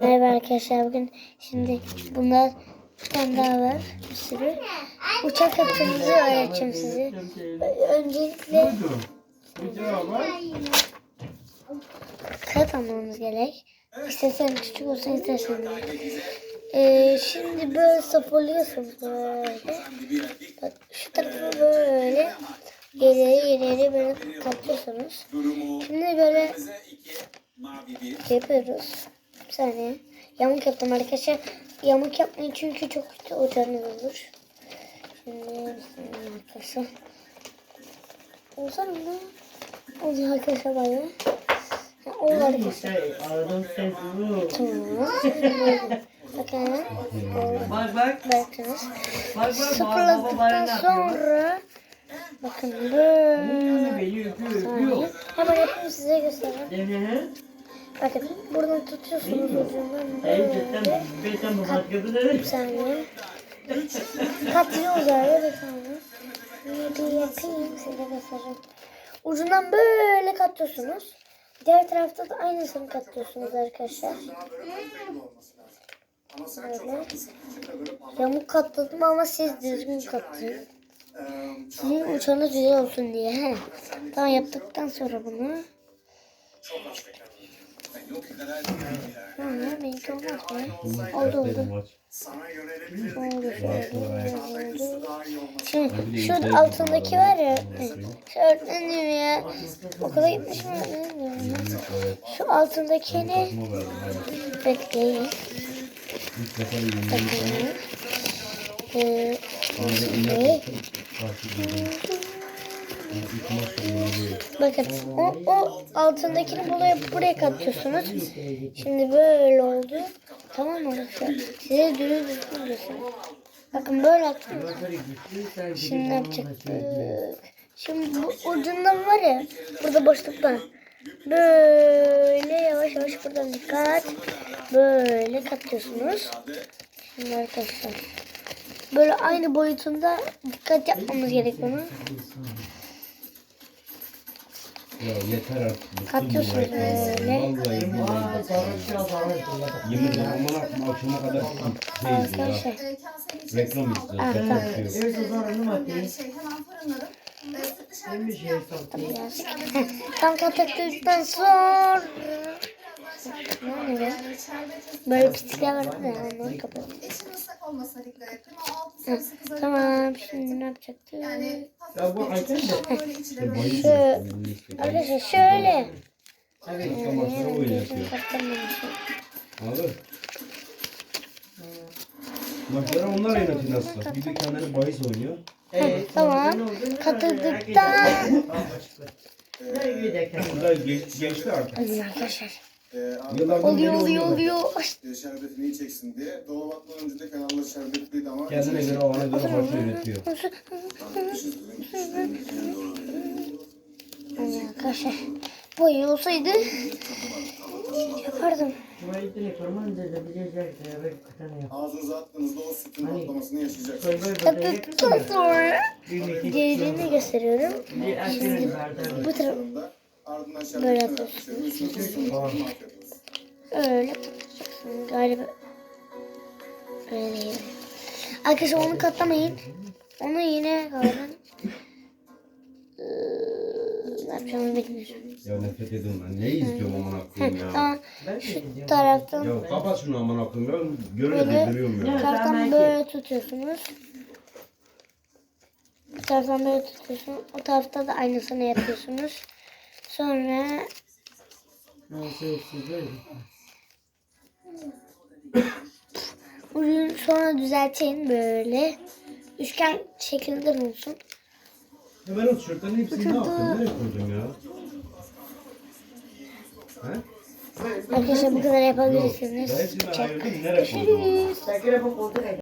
Merhaba arkadaşlar bugün şimdi bunlar bir daha var bir sürü. Uçak yaptığınızı öğreteceğim size. Öncelikle kağıt almamız gerek. İstersen küçük olsun istersen. Ee, şimdi böyle sıfırlıyorsunuz böyle. Bak şu tarafı böyle ileri ileri böyle katıyorsunuz. Şimdi böyle yapıyoruz. Saniye. Yamuk yaptım arkadaşlar. Yamuk yapmayın çünkü çok ocağınız olur. Şimdi arkadaşlar. Olsana mı? Oldu arkadaşlar. Ha, Oldu arkadaşlar. Tamam. Bakın. Bak bak. Bakınız. Bak Sıfırladıktan sonra bakın böyle. Hemen yapayım size göstereyim. Bakın buradan tutuyorsunuz ucundan böyle. da Bir saniye. Katlıyoruz öyle bir saniye. Bir yapayım size göstereceğim. Ucundan böyle katlıyorsunuz. Diğer tarafta da aynısını katlıyorsunuz arkadaşlar. Böyle. Yamuk katladım ama siz düzgün katlayın. Sizin uçağınız güzel olsun diye. He. Tamam yaptıktan sonra bunu. Tamam benimki şu altındaki var ya. Şu öğretmenim ya. Okula gitmiş mi? Şu altındakini bekleyin. Bekleyin. Ee, Bakın o, o altındakini buraya, buraya katıyorsunuz. Şimdi böyle oldu. Tamam mı arkadaşlar? Size düzgün düzgün göstereyim. Bakın böyle attım. Şimdi ne yapacaktık? Şimdi bu ucundan var ya burada boşluktan böyle yavaş yavaş buradan dikkat böyle katıyorsunuz. Şimdi arkadaşlar böyle aynı boyutunda dikkat yapmamız gerek buna. Ya yeter artık. reklamdan. böyle. Vallahi billahi bak. Yemin ederim aman aklıma akşama kadar şey izliyor Arkadaşlar ya. Reklam izliyor. Ah, Reklam izliyor. Evet o zaman ne maddesi? Yani şey hemen fırınlarım. Ee, süt dışarıda Bir şey satıyor. birazcık. Heh, Tam katladıktan sonra ne oluyor? yani şerbeti Böyle pislikler var da onları kapatalım. eşin ıslak olmasına dikkat ettim. O altı Tamam şimdi ne yapacaktık? yani Ya bu hakem de. böyle böyle. Şu- Arkadaşlar şöyle. Evet. Masaya oynatıyor. Katlanmamışım. Alır. Maçları onlar oynatıyor aslında. Bir de kendileri bahis oynuyor. Evet. Tamam. Katladıktan Burada geç, geçti artık. Hadi arkadaşlar. Yıllardan Oluyor oluyor oluyor. E, şerbetini yiyeceksin diye. Dolaba atmadan önce de kenarları şerbetliydi ama Kendine göre ona göre maç yönetiyor. Hadi arkadaşlar. Bu olsaydı yapardım. Tuvaletini kurman dedi bilecek. Evet kıtanı yap. ağzınıza attığınızda o sütün patlamasını yaşayacaksınız. Sonra diğerini gösteriyorum. Bir bardağı. Bu taraf Ardından Böyle şerbetini öyle galiba. Öyle değil. Arkadaşlar onu katlamayın. Onu yine. Ee, ne yapacağımı bilmiyorum. Ya nefret ediyorum ben. Ne izliyorum aman akıyım ya. Tamam. Şu taraftan Ya kapat şunu aman akıyım ya. Göre Böyle- bildiriyorum ya. taraftan böyle tutuyorsunuz. Bu taraftan böyle tutuyorsunuz. O tarafta da aynısını yapıyorsunuz. Sonra ucunu sonra düzeltin böyle. Üçgen şekilde olsun. Ya ben o tişörtlerin hepsini ne yaptım? Nereye koydum ya? He? Arkadaşlar bu kadar yapabilirsiniz. Ben hepsini ayırdım. Nereye koydum? Görüşürüz.